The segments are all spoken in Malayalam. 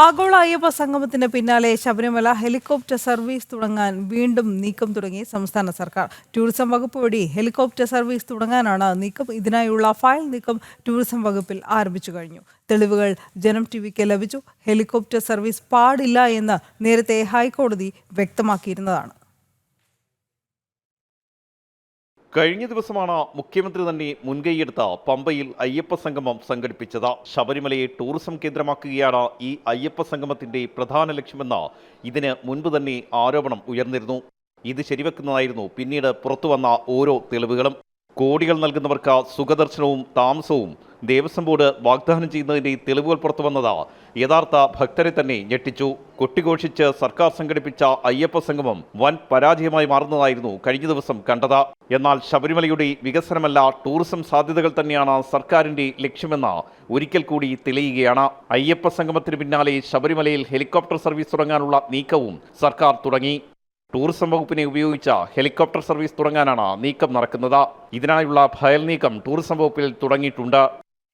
ആഗോള അയ്യപ്പ സംഗമത്തിന് പിന്നാലെ ശബരിമല ഹെലികോപ്റ്റർ സർവീസ് തുടങ്ങാൻ വീണ്ടും നീക്കം തുടങ്ങി സംസ്ഥാന സർക്കാർ. ടൂറിസം വകുപ്പ് വഴി ഹെലികോപ്റ്റർ സർവീസ് തുടങ്ങാനാണ് നീക്കം. ഇതിനായുള്ള ഫയൽ നീക്കം ടൂറിസം വകുപ്പിൽ ആരംഭിച്ചു കഴിഞ്ഞു. തെളിവുകൾ ജനം ടി വിക്ക് ലഭിച്ചു. ഹെലികോപ്റ്റർ സർവീസ് പാടില്ല എന്ന് നേരത്തെ ഹൈക്കോടതി വ്യക്തമാക്കിയിരുന്നതാണ്. കഴിഞ്ഞ ദിവസമാണ് മുഖ്യമന്ത്രി തന്നെ മുൻകൈയെടുത്ത പമ്പയിൽ അയ്യപ്പ സംഗമം സംഘടിപ്പിച്ചത്. ശബരിമലയെ ടൂറിസം കേന്ദ്രമാക്കുകയാണ് ഈ അയ്യപ്പ സംഗമത്തിന്റെ പ്രധാന ലക്ഷ്യമെന്ന് ഇതിന് മുൻപ് തന്നെ ആരോപണം ഉയർന്നിരുന്നു. ഇത് ശരിവെക്കുന്നതായിരുന്നു പിന്നീട് പുറത്തുവന്ന ഓരോ തെളിവുകളും. കോടികൾ നൽകുന്നവർക്ക് സുഖദർശനവും താമസവും ദേവസ്വം ബോർഡ് വാഗ്ദാനം ചെയ്യുന്നതിന്റെ തെളിവുകൾ പുറത്തു വന്നത്. യഥാർത്ഥ ഭക്തരെ തന്നെ ഞെട്ടിച്ചു. കൊട്ടിഘോഷിച്ച് സർക്കാർ സംഘടിപ്പിച്ച അയ്യപ്പ സംഗമം വൻ പരാജയമായി മാറുന്നതായിരുന്നു കഴിഞ്ഞ ദിവസം കണ്ടത്. എന്നാൽ ശബരിമലയുടെ വികസനമല്ല ടൂറിസം സാധ്യതകൾ തന്നെയാണ് സർക്കാരിന്റെ ലക്ഷ്യമെന്ന് ഒരിക്കൽ കൂടി തെളിയുകയാണ്. അയ്യപ്പ സംഗമത്തിന് പിന്നാലെ ശബരിമലയിൽ ഹെലികോപ്റ്റർ സർവീസ് തുടങ്ങാനുള്ള നീക്കവും സർക്കാർ തുടങ്ങി. ടൂറിസം വകുപ്പിനെ ഉപയോഗിച്ച ഹെലികോപ്റ്റർ സർവീസ് തുടങ്ങാനാണ് നീക്കം നടക്കുന്നത്. ഇതിനായുള്ള ഫയൽ നീക്കം ടൂറിസം വകുപ്പിൽ തുടങ്ങിയിട്ടുണ്ട്.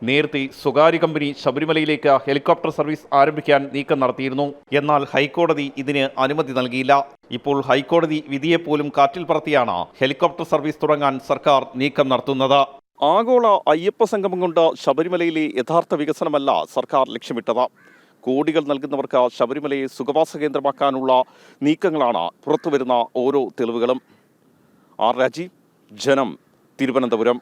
നേരത്തെ സ്വകാര്യ കമ്പനി ശബരിമലയിലേക്ക് ഹെലികോപ്റ്റർ സർവീസ് ആരംഭിക്കാൻ നീക്കം നടത്തിയിരുന്നു. എന്നാൽ ഹൈക്കോടതി ഇതിന് അനുമതി നൽകിയില്ല. ഇപ്പോൾ ഹൈക്കോടതി വിധിയെപ്പോലും കാറ്റിൽ പറത്തിയാണ് ഹെലികോപ്റ്റർ സർവീസ് തുടങ്ങാൻ സർക്കാർ നീക്കം നടത്തുന്നത്. ആഗോള അയ്യപ്പ സംഗമം കൊണ്ട് ശബരിമലയിലെ യഥാർത്ഥ വികസനമല്ല സർക്കാർ ലക്ഷ്യമിട്ടത്. കോടികൾ നൽകുന്നവർക്ക് ശബരിമലയെ സുഖവാസ കേന്ദ്രമാക്കാനുള്ള നീക്കങ്ങളാണ് പുറത്തുവരുന്ന ഓരോ തെളിവുകളും. ആർ രാജീവ് ജനം തിരുവനന്തപുരം.